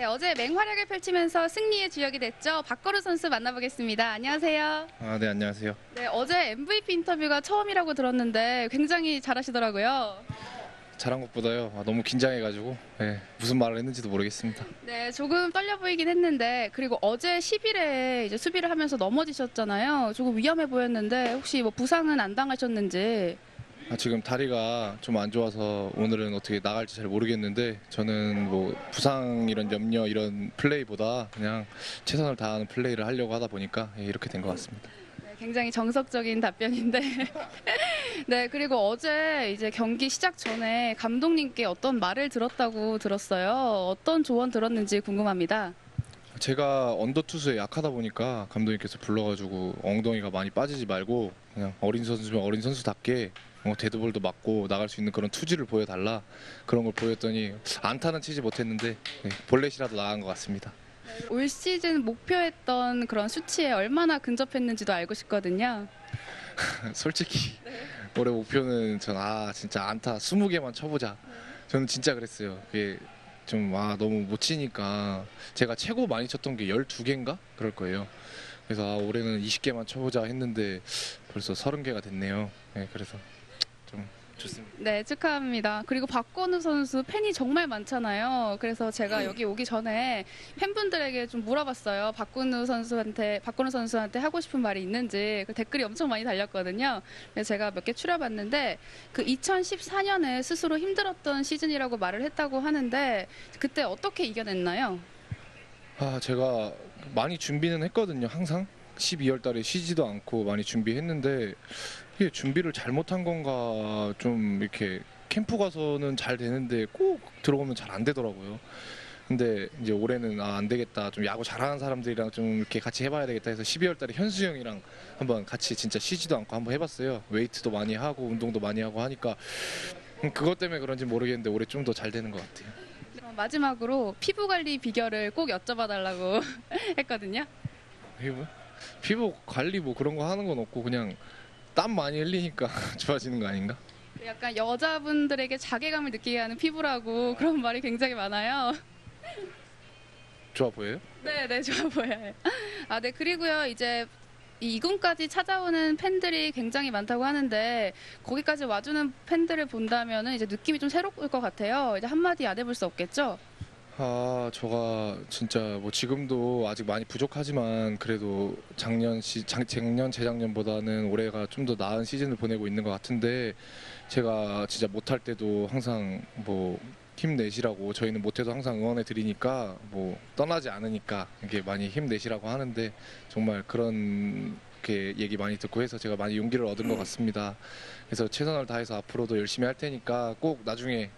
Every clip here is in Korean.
네, 어제 맹활약을 펼치면서 승리의 주역이 됐죠. 박거루 선수 만나보겠습니다. 안녕하세요. 아, 네, 안녕하세요. 네, 어제 MVP 인터뷰가 처음이라고 들었는데 굉장히 잘하시더라고요. 잘한 것보다요. 아, 너무 긴장해가지고 네, 무슨 말을 했는지도 모르겠습니다. 네, 조금 떨려 보이긴 했는데 그리고 어제 10일에 이제 수비를 하면서 넘어지셨잖아요. 조금 위험해 보였는데 혹시 뭐 부상은 안 당하셨는지 아, 지금 다리가 좀 안 좋아서 오늘은 어떻게 나갈지 잘 모르겠는데 저는 뭐 부상 이런 염려 이런 플레이보다 그냥 최선을 다하는 플레이를 하려고 하다 보니까 예, 이렇게 된 것 같습니다. 네, 굉장히 정석적인 답변인데. 네, 그리고 어제 이제 경기 시작 전에 감독님께 어떤 말을 들었다고 들었어요. 어떤 조언 들었는지 궁금합니다. 제가 언더 투수에 약하다 보니까 감독님께서 불러가지고 엉덩이가 많이 빠지지 말고 그냥 어린 선수면 어린 선수답게 어, 데드볼도 맞고 나갈 수 있는 그런 투지를 보여달라 그런 걸 보였더니 안타는 치지 못했는데 네, 볼넷이라도 나간 것 같습니다. 올 시즌 목표했던 그런 수치에 얼마나 근접했는지도 알고 싶거든요. 솔직히 올해 목표는 전 아 진짜 안타 20개만 쳐보자. 저는 진짜 그랬어요. 그게 좀아 너무 못 치니까 제가 최고 많이 쳤던 게 12개인가 그럴 거예요. 그래서 아, 올해는 20개만 쳐보자 했는데 벌써 30개가 됐네요. 네, 그래서 좀 좋습니다. 네, 축하합니다. 그리고 박건우 선수 팬이 정말 많잖아요. 그래서 제가 여기 오기 전에 팬분들에게 좀 물어봤어요. 박건우 선수한테, 박건우 선수한테 하고 싶은 말이 있는지 그 댓글이 엄청 많이 달렸거든요. 그래서 제가 몇 개 추려봤는데 그 2014년에 스스로 힘들었던 시즌이라고 말을 했다고 하는데 그때 어떻게 이겨냈나요? 아 제가 많이 준비는 했거든요. 항상 12월 달에 쉬지도 않고 많이 준비했는데 이게 준비를 잘못한 건가 좀 이렇게 캠프 가서는 잘 되는데 꼭 들어오면 잘 안 되더라고요. 근데 이제 올해는 아, 안 되겠다. 좀 야구 잘하는 사람들이랑 좀 이렇게 같이 해봐야 되겠다 해서 12월 달에 현수 형이랑 한번 같이 진짜 쉬지도 않고 한번 해봤어요. 웨이트도 많이 하고 운동도 많이 하고 하니까 음, 그것 때문에 그런지 모르겠는데 올해 좀 더 잘 되는 것 같아요. 마지막으로 피부 관리 비결을 꼭 여쭤봐 달라고 했거든요. 피부? 피부 관리 뭐 그런 거 하는 건 없고 그냥 땀 많이 흘리니까 좋아지는 거 아닌가? 약간 여자분들에게 자괴감을 느끼게 하는 피부라고 그런 말이 굉장히 많아요. 좋아 보여요? 네, 네, 좋아 보여요. 아, 네, 그리고요, 이제 이 이군까지 찾아오는 팬들이 굉장히 많다고 하는데 거기까지 와주는 팬들을 본다면은 이제 느낌이 좀 새로울 것 같아요. 이제 한마디 안 해볼 수 없겠죠? 아, 저가 진짜 뭐 지금도 아직 많이 부족하지만 그래도 작년 시 작, 작년 재작년보다는 올해가 좀 더 나은 시즌을 보내고 있는 것 같은데 제가 진짜 못할 때도 항상 뭐 힘내시라고 저희는 못해도 항상 응원해 드리니까 뭐 떠나지 않으니까 이게 많이 힘내시라고 하는데 정말 그런 게 얘기 많이 듣고 해서 제가 많이 용기를 얻은 것 같습니다. 그래서 최선을 다해서 앞으로도 열심히 할 테니까 꼭 나중에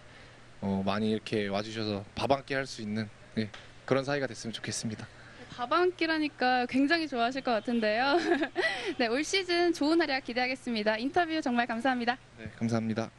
어, 많이 이렇게 와주셔서 밥 한 끼 할 수 있는 예, 그런 사이가 됐으면 좋겠습니다. 밥 한 끼라니까 굉장히 좋아하실 것 같은데요. 네, 올 시즌 좋은 활약 기대하겠습니다. 인터뷰 정말 감사합니다. 네, 감사합니다.